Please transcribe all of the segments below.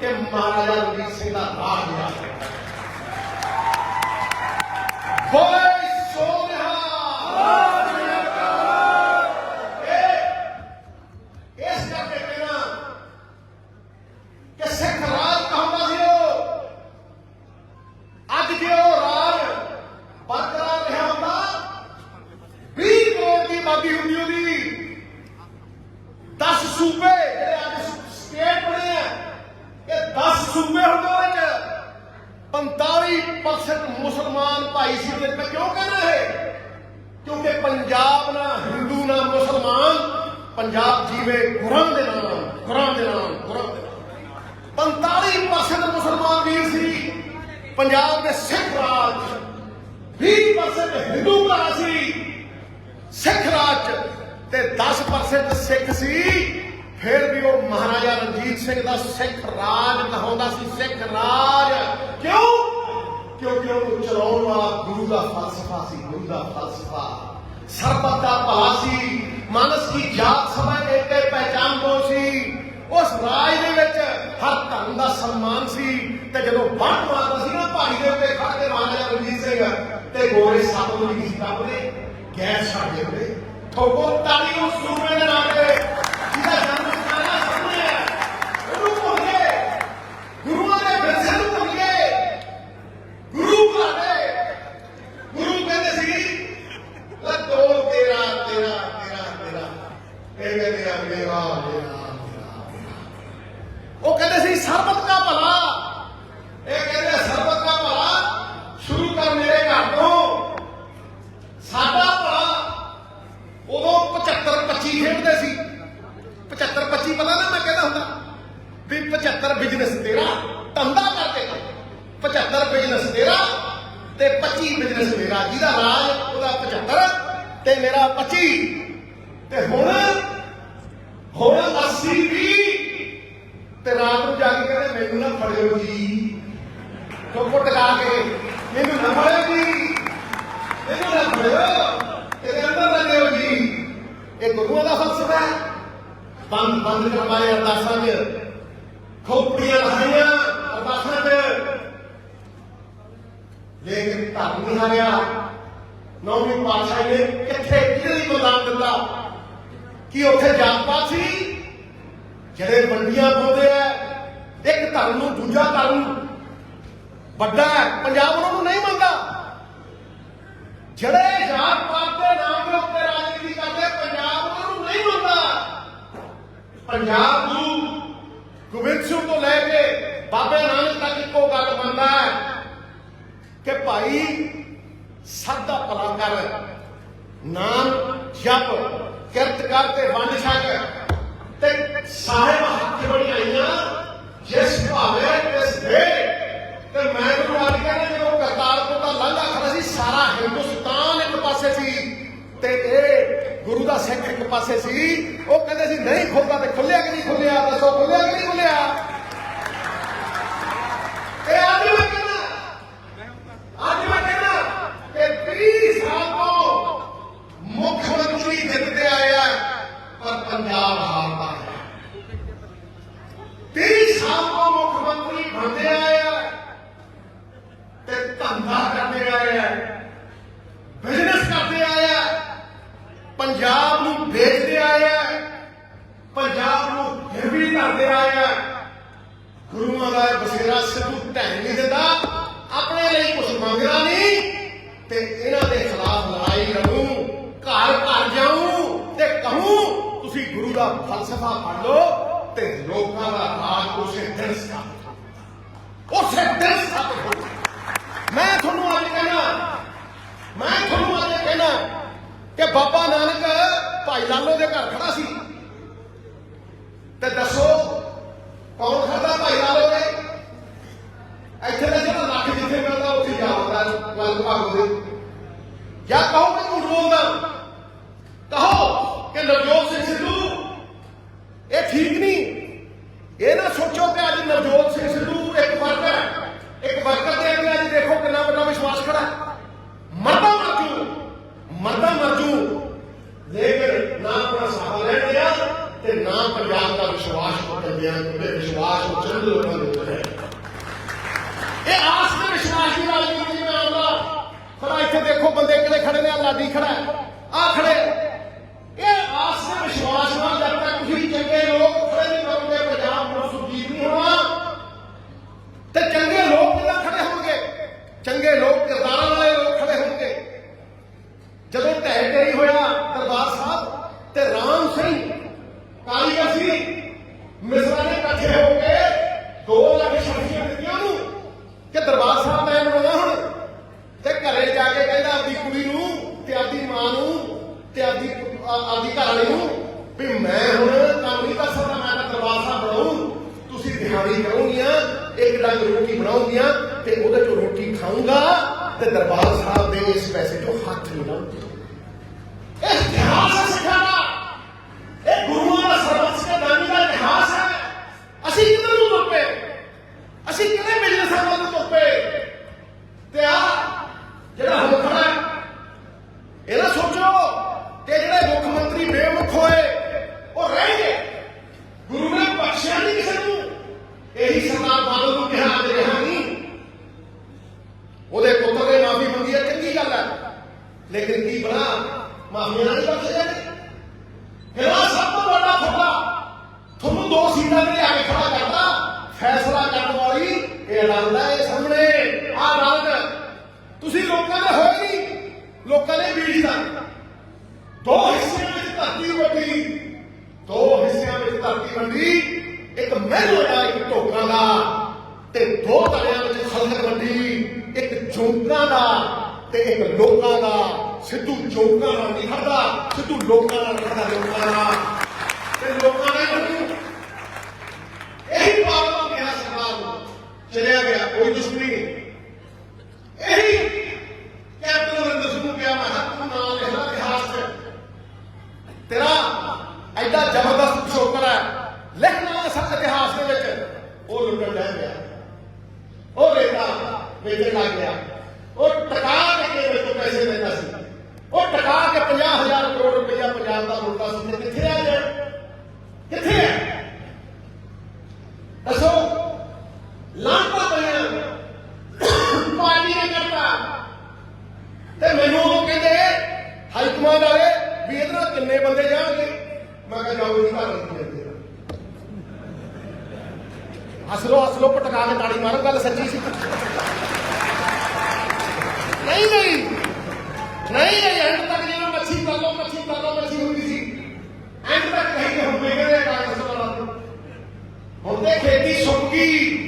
ਕਿ ਮਹਾਰਾਜਾ ਰਣਜੀਤ ਸਿੰਘ ਦਾ ਰਾਜ ਰਿਹਾ ਬੋਲੇ ਸੋਨਿਹਾ ਇਸ ਕਰਕੇ ਕਹਿਣਾ ਕਿ ਸਿੱਖ ਰਾਜ ਕਹਾਉਂਦਾ ਸੀ ਉਹ। ਅੱਜ ਜੇ ਉਹ ਰਾਜ ਬਰਕਰਾਰ ਰਿਹਾ ਹੁੰਦਾ? 20 ਕਰੋੜ ਦੀ ਆਬਾਦੀ ਹੁੰਦੀ ਉਹਦੀ। 10 ਸੂਬੇ ਜਿਹੜੇ ਅੱਜ ਸਟੇਟ ਬਣੇ ਆ ਇਹ 10 ਸੂਬੇ ਹੁੰਦੇ ਉਹਦੇ ਚ 45% ਮੁਸਲਮਾਨ ਭਾਈ ਸੀ ਤੇ ਮੈਂ ਕਿਉਂ ਕਹਿੰਦਾ ਇਹ ਕਿਉਂਕਿ ਪੰਜਾਬ ਨਾ ਹਿੰਦੂ ਨਾ ਮੁਸਲਮਾਨ, ਪੰਜਾਬ ਜੀਵੇ ਗੁਰਾਂ ਦੇ ਨਾਮ ਗੁਰਾਂ ਦੇ ਨਾਮ ਗੁਰਾਂ ਦੇ ਨਾਮ 45% ਮੁਸਲਮਾਨ ਵੀਰ ਸੀ। ਪੰਜਾਬ ਦੇ ਸਿੱਖ ਰਾਜ 20% ਹਿੰਦੂ ਭਰਾ ਸੀ। ਸਿੱਖ ਰਾਜ 'ਚ ਤੇ 10% ਸਿੱਖ ਸੀ। ਫਿਰ ਵੀ ਉਹ ਮਹਾਰਾਜਾ ਰਣਜੀਤ ਸਿੰਘ ਦਾ ਸਿੱਖ ਰਾਜ ਕਹਾਉਂਦਾ ਸੀ, ਸਿੱਖ ਰਾਜ। ਕਿਉਂ? ਕਿਉਂਕਿ ਉਹ ਚਲਾਉਣ ਵਾਲਾ? ਗੁਰੂ ਦਾ ਫਲਸਫਾ ਸੀ, ਗੁਰੂ ਦਾ ਫਲਸਫਾ। ਸਰਬਤ ਦਾ ਭਲਾ ਸੀ, ਮਾਨਸ ਕੀ ਜਾਤ ਸਮਝ ਏਕੇ ਪਹਿਚਾਨ ਕੋ ਸੀ? ਉਸ ਰਾਜ ਦੇ ਵਿੱਚ ਹਰ ਧਰਮ ਦਾ ਸਨਮਾਨ ਸੀ। ਤੇ ਜਦੋਂ ਬੰਦ ਮਾਰਦਾ ਸੀ ਨਾ, ਭਾਈ ਦੇ ਉੱਤੇ ਖੜ ਕੇ ਮਹਾਰਾਜਾ ਰਣਜੀਤ ਸਿੰਘ। ਤੇ ਗੋਰੇ ਸੱਪ ਨੂੰ ਨਹੀਂ ਸੀ ਕੱਪਦੇ ਗੈਸ ਸਾਡੇ ਦਿੰਦੇ ਠੋਕੋ ਤਾਲੀ ਉਸ ਸੂਬੇ ਦੇ ਨਾਮ ਤੇ ਜਿਹਦਾ ਜਨਮ ਸਥਾਨਾ ਸਾਹਮਣੇ ਹੈ ਉਹਨੂੰ ਭੁੱਲ ਗਏ ਗੁਰੂਆਂ ਦੇ ਵਿਰਸੇ ਨੂੰ ਭੁੱਲ ਗਏ ਗੁਰੂ ਘਾੜੇ ਗੁਰੂ ਕਹਿੰਦੇ ਸੀ ਲੱਤੋ ਤੇਰਾ ਤੇਰਾ ਤੇਰਾ ਤੇਰਾ ਇਹ ਕਹਿੰਦੇ ਆ ਮੇਰਾ ਮੇਰਾ ਉਹ ਕਹਿੰਦੇ ਸੀ ਸਰਬਤ ਦਾ ਭਲਾ ਇਹ ਕਹਿੰਦੇ ਸਰਬਤ ਦਾ ਭਲਾ ਸ਼ੁਰੂ ਕਰ ਮੇਰੇ ਘਰ ਤੋਂ ਸਾਡਾ ਭਲਾ ਉਦੋਂ 75 25 ਖੇਡਦੇ ਸੀ? 75 25 ਪਤਾ ਨਾ ਮੈਂ ਕਹਿੰਦਾ ਹੁੰਦਾ, ਵੀ 75 ਬਿਜ਼ਨਸ ਤੇਰਾ, ਧੰਦਾ ਕਰਕੇ। 75 ਬਿਜ਼ਨਸ ਤੇਰਾ ਤੇ 25 ਬਿਜ਼ਨਸ ਮੇਰਾ ਜਿਹਦਾ ਰਾਜ, ਉਹਦਾ 75 ਤੇ ਮੇਰਾ 25 ਤੇ ਹੁਣ ਹੁਣ 80 ਵੀ ਤੇ ਰਾਤ ਨੂੰ ਜਾ ਕੇ ਕਹਿੰਦੇ, ਮੈਨੂੰ ਨਾ ਫੜਿਓ ਜੀ। ਚੁੱਪ ਟਕਾ ਕੇ? ਮੈਨੂੰ ਨਾ ਫੜਿਓ ਜੀ। ਮੈਨੂੰ ਨਾ ਫੜਿਓ ਤੇਰੇ ਅੰਦਰ ਨਾ ਦਿਓ ਜੀ ਇਹ ਗੁਰੂਆਂ ਦਾ ਫਲਸਫਾ ਹੈ ਬੰਦ ਬੰਦ ਕਰਵਾਏ ਅਰਦਾਸਾਂ 'ਚ ਖੋਪੜੀਆਂ ਲਹਾਈਆਂ ਅਰਦਾਸਾਂ 'ਚ ਲੇਕਿਨ ਧਰਮ ਨਹੀਂ ਹਾਰਿਆ ਨੌਵੀਂ ਪਾਤਸ਼ਾਹੀ ਨੇ ਕਿੱਥੇ ਕਿਹੜੀ ਲਈ ਦਿੱਤਾ ਕਿ ਉੱਥੇ ਜਾਤ ਪਾਤ ਸੀ ਜਿਹੜੇ ਵੰਡੀਆਂ ਪਾਉਂਦੇ ਆ ਇੱਕ ਧਰਮ ਨੂੰ ਦੂਜਾ ਧਰਮ ਵੱਡਾ ਹੈ ਪੰਜਾਬ ਉਹਨਾਂ ਨੂੰ ਨਹੀਂ ਮੰਨਦਾ ਜਿਹੜੇ ਜਾਤ ਪਾਤ ਦੇ ਨਾਮ ਦੇ ਉੱਤੇ ਰਾਜਨੀਤੀ ਕਰਦੇ, ਪੰਜਾਬ ਨੂੰ ਨਹੀਂ ਮੰਨਦਾ। ਪੰਜਾਬ ਨੂੰ ਗੋਬਿੰਦ ਸਿੰਘ ਤੋਂ ਲੈ ਕੇ ਬਾਬੇ ਨਾਨਕ ਤੱਕ ਇੱਕੋ ਗੱਲ ਮੰਨਦਾ ਹੈ ਕਿ ਭਾਈ, ਸਭ ਦਾ ਭਲਾ ਕਰ। ਨਾਮ ਜਪ, ਕਿਰਤ ਕਰ ਤੇ ਵੰਡ ਛਕ ਤੇ ਸਾਹਿਬ ਹੱਥ ਬਣਾਈਆਂ ਜਿਸ ਭਾਵੇਂ ਤਿਸ ਦੇ ਤੇ ਮੈਂ ਤੁਹਾਨੂੰ ਅੱਜ ਕਹਿੰਦਾ ਜਦੋਂ ਕਰਤਾਰਪੁਰ ਦਾ ਲਾਂਘਾ ਖੜਾ ਸੀ ਸਾਰਾ ਹਿੰਦੁਸਤਾਨ ਇੱਕ ਪਾਸੇ ਸੀ ਤੇ ਇਹ ਗੁਰੂ ਦਾ ਸਿੱਖ ਇੱਕ ਪਾਸੇ ਸੀ, ਉਹ ਕਹਿੰਦੇ ਸੀ, ਨਹੀਂ ਖੁੱਲਦਾ ਤੇ ਖੁੱਲਿਆ ਕਿ ਨਹੀਂ ਖੁੱਲਿਆ ਦੱਸੋ ਖੁੱਲਿਆ ਕਿ ਨਹੀਂ ਖੁੱਲਿਆ ਤੇ ਅੱਜ ਮੈਂ ਕਹਿੰਦਾ ਅੱਜ ਮੈਂ ਕਹਿੰਦਾ ਕਿ 30 ਸਾਲ ਤੋਂ ਮੁੱਖ ਮੰਤਰੀ ਜਿੱਤਦੇ ਆਇਆ ਪਰ ਪੰਜਾਬ ਹਾਰਦਾ ਹੈ 30 ਸਾਲ ਤੋਂ ਮੁੱਖ ਮੰਤਰੀ ਬਣਦੇ ਆਇਆ ਤੇ ਧੰਦਾ ਕਰਦੇ ਆਇਆ ਬਿਜ਼ਨਸ ਕਰਦੇ ਆਇਆ ਪੰਜਾਬ ਨੂੰ ਵੇਚਦੇ ਆਇਆ ਪੰਜਾਬ ਨੂੰ ਹਿਰਵੀ ਕਰਦੇ ਆਇਆ ਗੁਰੂਆਂ ਦਾ ਇਹ ਬਸੇਰਾ ਸਿੱਧੂ ਢਹਿ ਨਹੀਂ ਦਿੰਦਾ ਆਪਣੇ ਲਈ ਕੁਝ ਮੰਗਦਾ ਨਹੀਂ ਤੇ ਇਹਨਾਂ ਦੇ ਖਿਲਾਫ ਲੜਾਈ ਲੜੂ ਘਰ ਘਰ ਜਾਊਂ ਤੇ ਕਹੂੰ ਤੁਸੀਂ ਗੁਰੂ ਦਾ ਫਲਸਫਾ ਪੜ੍ਹ ਲਓ ਤੇ ਲੋਕਾਂ ਦਾ ਰਾਜ ਉਸੇ ਦਿਨ ਸਥਾਪਿਤ ਉਸੇ ਦਿਨ ਸਥਾਪਿਤ ਹੋ ਮੈਂ ਤੁਹਾਨੂੰ ਅੱਜ ਕਹਿਣਾ ਮੈਂ ਤੁਹਾਨੂੰ ਅੱਜ ਕਹਿਣਾ ਕਿ ਬਾਬਾ ਨਾਨਕ ਭਾਈ ਲਾਲੋ ਦੇ ਘਰ ਖੜਾ ਸੀ ਤੇ ਦੱਸੋ ਕੌਣ ਖੜਾ ਭਾਈ ਲਾਲੋ ਦੇ ਇੱਥੇ ਦਾ ਜਿਹੜਾ ਲੱਖ ਜਿੱਥੇ ਮਿਲਦਾ ਉੱਥੇ ਜਾਵਦਾ ਹੁੰਦਾ ਭਾਗੋ ਦੇ ਜਾਂ ਕਹੋ ਕਿ ਝੂਠ ਬੋਲਦਾ ਕਹੋ ਕਿ ਨਵਜੋਤ ਸਿੰਘ ਸਿੱਧੂ ਇਹ ਠੀਕ ਨਹੀਂ ਇਹ ਨਾ ਸੋਚੋ ਕਿ ਅੱਜ ਨਵਜੋਤ ਸਿੰਘ ਸਿੱਧੂ ਇੱਕ ਵਰਕਰ ਹੈ ਇੱਕ ਵਰਕਰ ਦੇ ਅੱਗੇ ਅੱਜ ਦੇਖੋ ਕਿੰਨਾ ਵੱਡਾ ਵਿਸ਼ਵਾਸ ਖੜਾ ਹੈ। ਮਰਦਾ ਮਰਜੂ ਮਰਦਾ ਮਰਜੂ ਲੇਕਿਨ ਨਾ ਆਪਣਾ ਸਾਹ ਲੈਣ ਦਿਆ ਤੇ ਨਾ ਪੰਜਾਬ ਦਾ ਵਿਸ਼ਵਾਸ ਟੁੱਟ ਬੰਦਿਆਂ ਤੇ ਵਿਸ਼ਵਾਸ ਉਚਰਨ ਲੋਕਾਂ ਦੇ ਉੱਤੇ ਹੈ। ਇਹ ਆਸ ਤੇ ਵਿਸ਼ਵਾਸ ਦੀ ਰਾਜਨੀਤੀ ਮੈਂ ਆਉਂਦਾ। ਖੜਾ ਇੱਥੇ ਦੇਖੋ, ਬੰਦੇ ਕਿਹੜੇ ਖੜੇ ਨੇ ਲਾਡੀ ਖੜਾ ਆ ਖੜੇ ਇਹ ਆਸ ਤੇ ਵਿਸ਼ਵਾਸ ਨਾਲ ਜਦ ਤੱਕ ਤੁਸੀਂ ਚੰਗੇ ਲੋਕ ਖੜੇ ਨਹੀਂ ਕਰੋਗੇ ਪੰਜਾਬ ਨੂੰ ਸੁਜੀਤ ਨਹੀਂ ਹੋਣਾ ਤੇ ਚੰਗੇ ਲੋਕ ਕਿੱਦਾਂ ਖੜੇ ਹੋਣਗੇ ਚੰਗੇ ਲੋਕ ਕਿਰਦਾਰਾਂ ਵਾਲੇ ਲੋਕ ਖੜੇ ਹੋਣਗੇ ਜਦੋਂ ਢਹਿ ਢੇਰੀ ਹੋਇਆ ਦਰਬਾਰ ਸਾਹਿਬ ਤੇ ਰਾਮ ਸਿੰਘ ਕਾਲੀਆ ਸੀ ਮਿਸਰਾਂ ਨੇ ਇਕੱਠੇ ਹੋ ਕੇ 2 ਲੱਖ ਸ਼ਖਸੀਆਂ ਦਿੱਤੀਆਂ ਨੂੰ ਕਿ ਦਰਬਾਰ ਸਾਹਿਬ ਮੈਂ ਬਣਾਉਣਾ ਹੁਣ ਤੇ ਘਰੇ ਜਾ ਕੇ ਕਹਿੰਦਾ ਆਪਦੀ ਕੁੜੀ ਨੂੰ ਤੇ ਆਪਦੀ ਮਾਂ ਨੂੰ ਤੇ ਆਪਦੀ ਆਪਦੀ ਘਰ ਵਾਲੀ ਨੂੰ ਵੀ ਮੈਂ ਹੁਣ ਕੰਮ ਨਹੀਂ ਕਰ ਸਕਦਾ, ਮੈਂ ਤਾਂ ਦਰਬਾਰ ਸਾਹਿਬ ਬਣਾਉਂ। ਤੁਸੀਂ ਦਿਹਾੜੀ ਕਰੋਗੀਆਂ, ਇੱਕ ਡੰਗ ਰੋਟੀ ਬਣਾਉਂਗੀਆਂ ਤੇ ਉਹਦੇ ਚੋਂ ਰੋਟੀ ਖਾਊਂਗਾ ਤੇ ਦਰਬਾਰ ਸਾਹਿਬ ਦੇ ਇਸ ਪੈਸੇ ਤੋਂ ਹੱਥ ਨਹੀਂ ਲਾਉਂਗਾ ਇਹ ਇਤਿਹਾਸ ਹੈ ਸਿੱਖਾਂ ਦਾ ਇਹ ਗੁਰੂਆਂ ਦਾ ਸਰਬੱਤ ਦੇ ਦਾਨੀ ਦਾ ਇਤਿਹਾਸ ਹੈ ਅਸੀਂ ਕਿੱਧਰ ਨੂੰ ਤੁਰ ਪਏ ਅਸੀਂ ਕਿਹੜੇ ਬਿਜ਼ਨਸਾਂ ਵੱਲ ਨੂੰ ਤੁਰ ਪਏ ਤੇ ਆ ਜਿਹੜਾ ਹੁਣ ਖੜਾ ਹੈ, ਇਹ ਨਾ ਸੋਚੋ ਤੇ ਜਿਹੜੇ ਮੁੱਖ ਮੰਤਰੀ ਬੇਮੁਖ ਹੋਏ ਉਹ ਰਹਿਣਗੇ ਗੁਰੂ ਨੇ ਬਖਸ਼ਿਆ ਨਹੀਂ ਕਿਸੇ ਨੂੰ ਇਹੀ ਸਰਦਾਰ ਬਾਦਲ ਨੂੰ ਕਿਹਾ ਅੱਜ ਰਿਹਾ ਨਹੀਂ ਉਹਦੇ ਪੁੱਤਰ ਨੇ ਮਾਫੀ ਮੰਗੀ ਹੈ ਚੰਗੀ ਗੱਲ ਹੈ ਲੇਕਿਨ ਕੀ ਬਣਾ ਮਾਫੀਆਂ ਨਹੀਂ ਬਖਸ਼ੇ ਜਾਂਦੇ ਕਿਹੜਾ ਸਭ ਤੋਂ ਵੱਡਾ ਫੁੱਲਾ ਤੁਹਾਨੂੰ ਦੋ ਸੀਟਾਂ ਤੇ ਲਿਆ ਕੇ ਖੜਾ ਕਰਦਾ। ਫੈਸਲਾ ਕਰਨ ਵਾਲੀ, ਇਹ ਅਦਾਲਤ ਇਹ ਸਾਹਮਣੇ। ਆਹ ਅਦਾਲਤ ਤੁਸੀਂ ਲੋਕਾਂ ਦੇ ਹੋਏ ਨਹੀਂ। ਲੋਕਾਂ ਨੇ ਬੀੜੀ ਦਾ ਦੋ ਹਿੱਸਿਆਂ ਵਿੱਚ ਧਰਤੀ ਵੰਡੀ ਦੋ ਹਿੱਸਿਆਂ ਵਿੱਚ ਧਰਤੀ ਵੰਡੀ ਇੱਕ ਮਹਿਲ ਦਾ, ਇੱਕ ਢੋਕਾਂ ਦਾ। ਤੇ ਦੋ ਤਲਿਆਂ ਵਿੱਚ ਖਲਕ ਵੰਡੀ ਇੱਕ ਜੋਕਾਂ ਦਾ ਤੇ ਇੱਕ ਲੋਕਾਂ ਦਾ। ਸਿੱਧੂ ਜੋਕਾਂ ਨਾਲ ਨਹੀਂ ਖੜਦਾ ਸਿੱਧੂ ਲੋਕਾਂ ਨਾਲ ਖੜਦਾ ਲੋਕਾਂ ਨਾਲ। ਤੇ ਲੋਕਾਂ ਨੇ ਉਹਨੂੰ ਇਹੀ ਪਾਵਰ ਕਿਹਾ ਸਰਕਾਰ ਨੂੰ, ਚਲਿਆ ਗਿਆ, ਕੋਈ ਦੁਸ਼ਮਣੀ ਨਹੀਂ। ਇਹੀ ਕੈਪਟਨ ਅਮਰਿੰਦਰ ਸਿੰਘ ਨੂੰ ਕਿਹਾ, ਮੈਂ ਕਿਹਾ ਨਾਲ ਨਾਂ ਇਤਿਹਾਸ 'ਚ। ਤੇਰਾ ਐਡਾ ਜ਼ਬਰਦਸਤ ਪਿਛੋਕੜ ਹੈ ਲਿਖਣਾ ਸਭ ਇਤਿਹਾਸ ਦੇ ਵਿੱਚ। ਉਹ ਲੁੱਟਣ ਲੈ ਗਿਆ ਉਹ ਰੇਤਾ ਵੇਚਣ ਲੱਗ ਗਿਆ ਉਹ ਟਕਾ ਕੇ ਮੇਰੇ ਤੋਂ ਪੈਸੇ ਲੈਂਦਾ ਸੀ ਉਹ ਟਕਾ ਕੇ 50000 ਕਰੋੜ ਰੁਪਇਆ ਪੰਜਾਬ ਦਾ ਮੁਲਕਾ ਸੀ ਤੇ ਕਿੱਥੇ ਆ ਗਿਆ ਕਿੱਥੇ ਹੈ ਦੱਸੋ ਲਾਂਟਾ ਪਿਆ ਪਾਰਟੀ ਨੇ ਕਰਤਾ ਤੇ ਮੈਨੂੰ ਉਹ ਕਹਿੰਦੇ ਹਾਈ ਕਮਾਂਡ ਵਾਲੇ ਵੀ ਇਹਦੇ ਨਾਲ ਕਿੰਨੇ ਬੰਦੇ ਜਾਣਗੇ ਮੈਂ ਕਿਹਾ ਜਾਓ ਜੀ ਘਰ ਨਹੀਂ ਜਾਂਦੇ ਹੱਸ ਲੋ ਹੱਸ ਕੇ ਤਾੜੀ ਮਾਰੋ, ਗੱਲ ਸੱਚੀ ਸੀ। ਨਹੀਂ ਨਹੀਂ। ਨਹੀਂ ਨਹੀਂ ਐਂਡ ਤੱਕ ਜਿਵੇਂ ਮੱਛੀ ਕਰ ਮੱਛੀ ਕਰ ਮੱਛੀ ਹੁੰਦੀ ਸੀ। ਐਂਡ ਤੱਕ ਕਹੀ ਕਿ ਹੁਣ ਕਾਂਗਰਸ ਵਾਲਾ ਹੁਣ ਤੇ ਖੇਤੀ ਸੁੱਕ ਗਈ।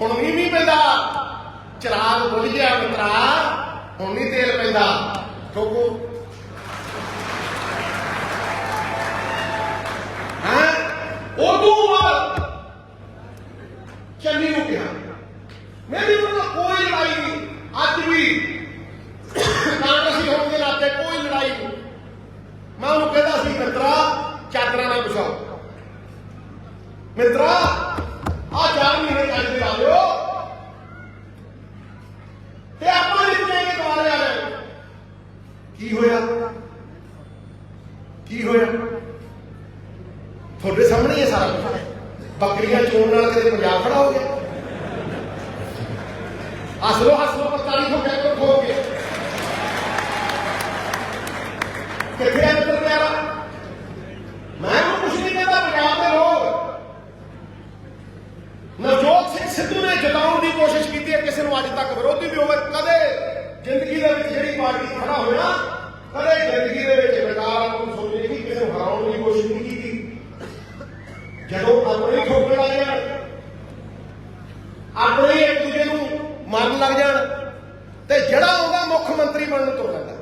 ਹੁਣ ਵੀ ਨਹੀਂ ਪੈਂਦਾ। ਚਰਾਗ ਬੁਝ ਗਿਆ, ਮਿੱਤਰਾ। ਹੁਣ ਨਹੀਂ ਤੇਲ ਪੈਂਦਾ। ਠੋਕੋ ਹਾਂ ਉਦੋਂ ਬਾਅਦ ਚੰਨੀ ਨੂੰ ਕਿਹਾ ਮੈਂ ਵੀ ਉਹਨਾਂ ਕੋਈ ਲੜਾਈ ਨਹੀਂ ਅੱਜ ਵੀ ਕਾਂਗਰਸੀ ਹੋਣ ਦੇ ਨਾਤੇ ਕੋਈ ਲੜਾਈ ਨਹੀਂ ਮੈਂ ਉਹਨੂੰ ਕਹਿੰਦਾ ਸੀ ਮਿੱਤਰਾ ਚਾਦਰਾਂ ਨਾਲ ਵਿਛਾਓ ਮਿੱਤਰਾ ਆ ਚਾਰ ਮਹੀਨੇ ਚੱਲਦੇ ਆ ਲਿਓ ਤੇ ਆਪਾਂ ਵੀ ਤੁਰੇ ਕੇ ਕਮਾ ਲਿਆ ਕੀ ਹੋਇਆ ਕੀ ਹੋਇਆ ਤੁਹਾਡੇ ਸਾਹਮਣੇ ਹੀ ਸਾਰਾ ਕੁਝ ਬੱਕਰੀਆਂ ਚੋਣ ਨਾਲ ਕਿਤੇ ਪੰਜਾਬ ਖੜਾ ਹੋ ਗਿਆ ਹੱਸ ਲੋ ਹੱਸ ਲੋ ਪਰ ਤਾਰੀਫ ਹੋ ਗਿਆ ਕੋਈ ਖੋ ਗਿਆ ਕਿੱਥੇ ਆ ਮਿੱਤਰ ਪਿਆਰਾ? ਮੈਂ ਉਹ ਕੁਝ ਨਹੀਂ ਕਹਿੰਦਾ, ਪੰਜਾਬ ਦੇ ਲੋਕ। ਨਵਜੋਤ ਸਿੰਘ ਸਿੱਧੂ ਨੇ ਜਤਾਉਣ ਦੀ ਕੋਸ਼ਿਸ਼ ਕੀਤੀ ਹੈ, ਕਿਸੇ ਨੂੰ ਅੱਜ ਤੱਕ ਵਿਰੋਧੀ ਵੀ ਹੋਵੇ। ਕਦੇ ਜ਼ਿੰਦਗੀ ਦੇ ਵਿੱਚ ਜਿਹੜੀ ਪਾਰਟੀ ਖੜਾ ਹੋਇਆ ਕਦੇ ਜ਼ਿੰਦਗੀ ਦੇ ਵਿੱਚ ਵਿਕਾਰ ਨੂੰ ਸੋਚੇ ਕਿ ਕਿਸੇ ਨੂੰ ਹਰਾਉਣ ਦੀ ਕੋਸ਼ਿਸ਼ ਨਹੀਂ ਕੀਤੀ। ਜਦੋਂ ਆਪਣੇ ਠੋਕਣ ਲੱਗ ਜਾਣ ਆਪਣੇ ਮਰਨ ਲੱਗ ਜਾਣ। ਤੇ ਜਿਹੜਾ ਉਹਦਾ ਮੁੱਖ ਮੰਤਰੀ ਬਣਨ ਨੂੰ ਤੁਰ ਪੈਂਦਾ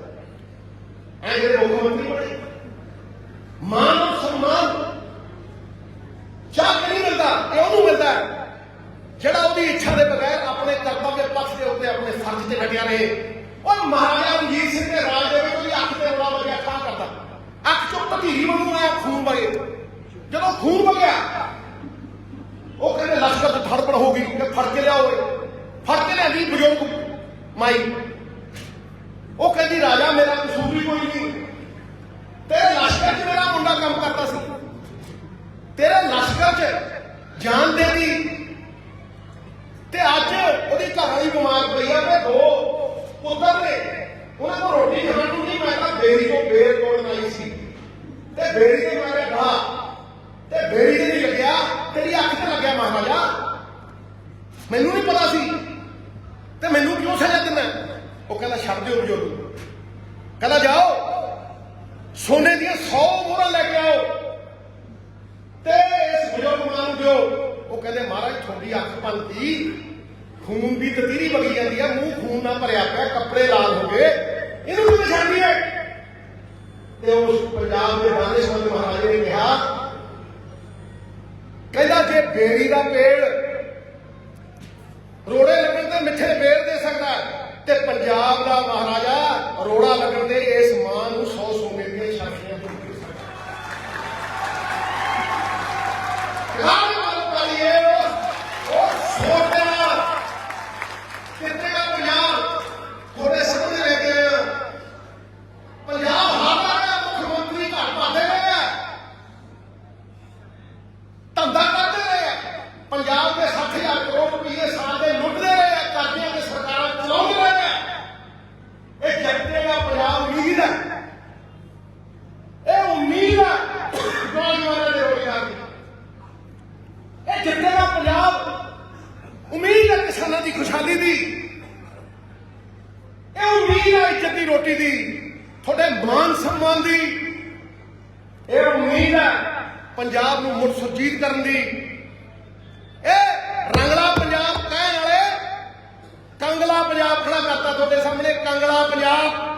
ਐ ਜਿਹੜੇ ਮੁੱਖ ਮੰਤਰੀ ਬਣੇ ਮਾਨ ਔਰ ਸਨਮਾਨ ਚਾਹ ਨਹੀਂ ਮਿਲਦਾ ਇਹ ਉਹਨੂੰ ਮਿਲਦਾ ਹੈ ਜਿਹੜਾ ਉਹਦੀ ਇੱਛਾ ਦੇ ਬਗੈਰ ਆਪਣੇ ਕਰਤੱਵ ਪੱਖ ਦੇ ਉੱਤੇ ਆਪਣੇ ਫਰਜ਼ ਤੇ ਡਟਿਆ ਰਹੇ ਉਹ ਮਹਾਰਾਜਾ ਰਣਜੀਤ ਸਿੰਘ ਦੇ ਰਾਜ ਦੇ ਵਿੱਚ ਉਹਦੀ ਅੱਖ ਤੇ ਰੋਲਾ ਵਗਿਆ ਖਾ ਕਰਦਾ ਅੱਖ ਚੋਂ ਭਤੀਰੀ ਵਾਂਗੂ ਆਇਆ ਖੂਨ ਵਗੇ ਜਦੋਂ ਖੂਨ ਵਗਿਆ ਉਹ ਕਹਿੰਦੇ ਲਸ਼ਕਰ ਚ ਧੜਪੜ ਹੋ ਗਈ ਕਿ ਫੜ ਕੇ ਲਿਆਓ ਇਹ। ਫੜ ਕੇ ਲਿਆਂਦੀ ਬਜ਼ੁਰਗ ਮਾਈ, ਉਹ ਕਹਿੰਦੀ, ਰਾਜਾ, ਮੇਰਾ ਕਸੂਰ ਵੀ ਕੋਈ ਨਹੀਂ। ਤੇਰੇ ਲਸ਼ਕਰ 'ਚ ਮੇਰਾ ਮੁੰਡਾ ਕੰਮ ਕਰਦਾ ਸੀ। ਤੇਰੇ ਲਸ਼ਕਰ 'ਚ ਜਾਨ ਦੇ ਦੀ। ਤੇ ਅੱਜ ਉਹਦੀ ਘਰ ਵਾਲੀ ਬਿਮਾਰ ਪਈ ਆ, ਤੇ ਦੋ ਪੁੱਤਰ ਨੇ। ਉਹਨਾਂ ਕੋਲ ਰੋਟੀ ਖਾਣ ਨੂੰ ਨਹੀਂ, ਮੈਂ ਤਾਂ ਬੇਰੀ ਤੋਂ ਬੇਰ ਤੋੜਨ ਆਈ ਸੀ। ਤੇ ਬੇਰੀ ਤੇ ਮਾਰੇ ਢਾ ਤੇ ਬੇਰੀ ਤੇ ਨਹੀਂ ਲੱਗਿਆ ਤੇਰੀ ਅੱਖ ਤੇ ਲੱਗਿਆ ਮਹਾਰਾਜਾ ਮੈਨੂੰ ਨਹੀਂ ਪਤਾ ਸੀ ਤੇ ਮੈਨੂੰ ਕਿਉਂ ਸਜ਼ਾ ਦਿੰਦਾ ਉਹ ਕਹਿੰਦਾ ਛੱਡ ਦਿਓ ਬਜ਼ੁਰਗ ਕਹਿੰਦਾ ਜਾਓ ਸੋਨੇ ਦੀਆਂ 100 ਮੋਹਰਾਂ ਲੈ ਕੇ ਆਓ ਤੇ ਇਸ ਬਜ਼ੁਰਗ ਮਾਂ ਨੂੰ ਦਿਓ ਉਹ ਕਹਿੰਦੇ ਮਹਾਰਾਜ ਤੁਹਾਡੀ ਅੱਖ ਪੰਤੀ ਖੂਨ ਦੀ ਤਤੀਰੀ ਵਗੀ ਜਾਂਦੀ ਆ, ਮੂੰਹ ਖੂਨ ਨਾਲ ਭਰਿਆ ਪਿਆ, ਕੱਪੜੇ ਲਾਲ ਹੋ ਗਏ। ਇਹਨੂੰ ਕਿਵੇਂ ਛੱਡਦੀ ਹੈ ਤੇ ਉਸ ਪੰਜਾਬ ਦੇ ਦਾਨੇਸ਼ਵਰ ਮਹਾਰਾਜੇ ਨੇ ਕਿਹਾ, ਕਹਿੰਦਾ ਜੇ ਬੇਰੀ ਦਾ ਪੇੜ ਰੋੜੇ ਲੱਗਣ ਤੇ ਮਿੱਠੇ ਬੇਰ ਦੇ ਸਕਦਾ ਤੇ ਪੰਜਾਬ ਦਾ ਮਹਾਰਾਜਾ ਰੋੜਾ ਲੱਗਣ ਦੇ ਇਸ ਮਾਂ ਨੂੰ 100 ਪੰਜਾਬ ਨੂੰ ਮੁੜ ਸੁਰਜੀਤ ਕਰਨ ਦੀ। ਇਹ ਰੰਗਲਾ ਪੰਜਾਬ ਕਹਿਣ ਵਾਲੇ ਕੰਗਲਾ ਪੰਜਾਬ ਖੜਾ ਕਰਤਾ ਤੁਹਾਡੇ ਸਾਹਮਣੇ, ਕੰਗਲਾ ਪੰਜਾਬ।